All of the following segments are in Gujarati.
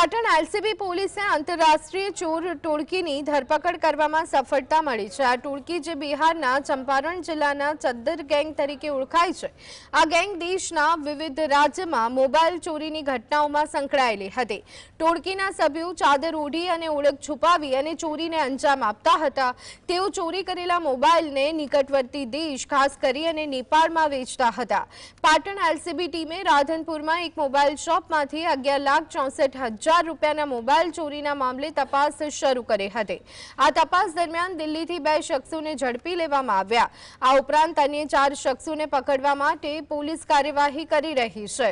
પાટણ એલસીબી પોલીસે આંતરરાષ્ટ્રીય ચોર ટોળકીની ધરપકડ કરવામાં સફળતા મળી છે. આ ટોળકી જે બિહારના ચંપારણ જિલ્લાના ચદ્દર ગેંગ તરીકે ઓળખાય છે. આ ગેંગ દેશના વિવિધ રાજ્યમાં મોબાઈલ ચોરીની ઘટનાઓમાં સંકળાયેલી હતી. ટોળકીના સભ્યો ચાદર ઓઢી અને ઓળખ છુપાવી અને ચોરીને અંજામ આપતા હતા. તેઓ ચોરી કરેલા મોબાઈલને નિકટવર્તી દેશ, ખાસ કરી અને નેપાળમાં વેચતા હતા. પાટણ એલસીબી ટીમે રાધનપુરમાં એક મોબાઈલ શોપમાંથી અગિયાર લાખ ચોસઠ હજાર રૂપિયાના મોબાઈલ ચોરીના મામલે તપાસ શરૂ કરી હતી. આ તપાસ દરમિયાન દિલ્હીથી બે શખ્સોને ઝડપી લેવામાં આવ્યા. આ ઉપરાંત અન્ય ચાર શખ્સોને પકડવા માટે પોલીસ કાર્યવાહી કરી રહી છે.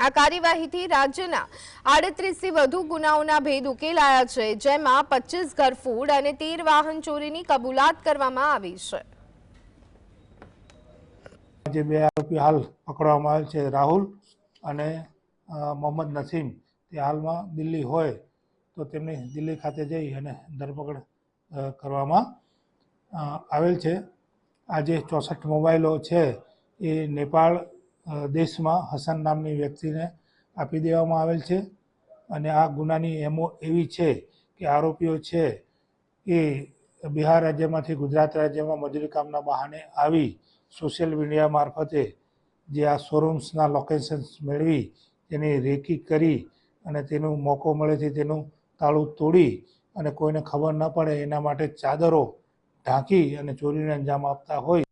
આ કાર્યવાહીથી રાજ્યના આડત્રીસથી વધુ ગુનાઓના ભેદ ઉકેલાયા છે, જેમાં પચીસ ઘરફૂડ અને તેર વાહન ચોરીની કબૂલાત કરવામાં આવી છે. જે બે આરોપી હાલ પકડવામાં આવેલ છે રાહુલ અને મોહમ્મદ નસીમ. તે હાલમાં દિલ્હી હોય તો તેમની દિલ્હી ખાતે જઈ અને ધરપકડ કરવામાં આવેલ છે. આ જે ચોસઠ મોબાઈલો છે એ નેપાળ દેશમાં હસન નામની વ્યક્તિને આપી દેવામાં આવેલ છે અને આ ગુનાની એમો એવી છે કે આરોપીઓ છે એ બિહાર રાજ્યમાંથી ગુજરાત રાજ્યમાં મજૂરી કામના બહાને આવી સોશિયલ મીડિયા મારફતે જે આ શોરૂમ્સના લોકેશન્સ મેળવી તેની રેકી કરી અને તેનું મોકો મળે છે, તેનું તાળું તોડી અને કોઈને ખબર ન પડે, એના માટે ચાદરો ઢાંકી અને ચોરીને અંજામ આપતા હોય.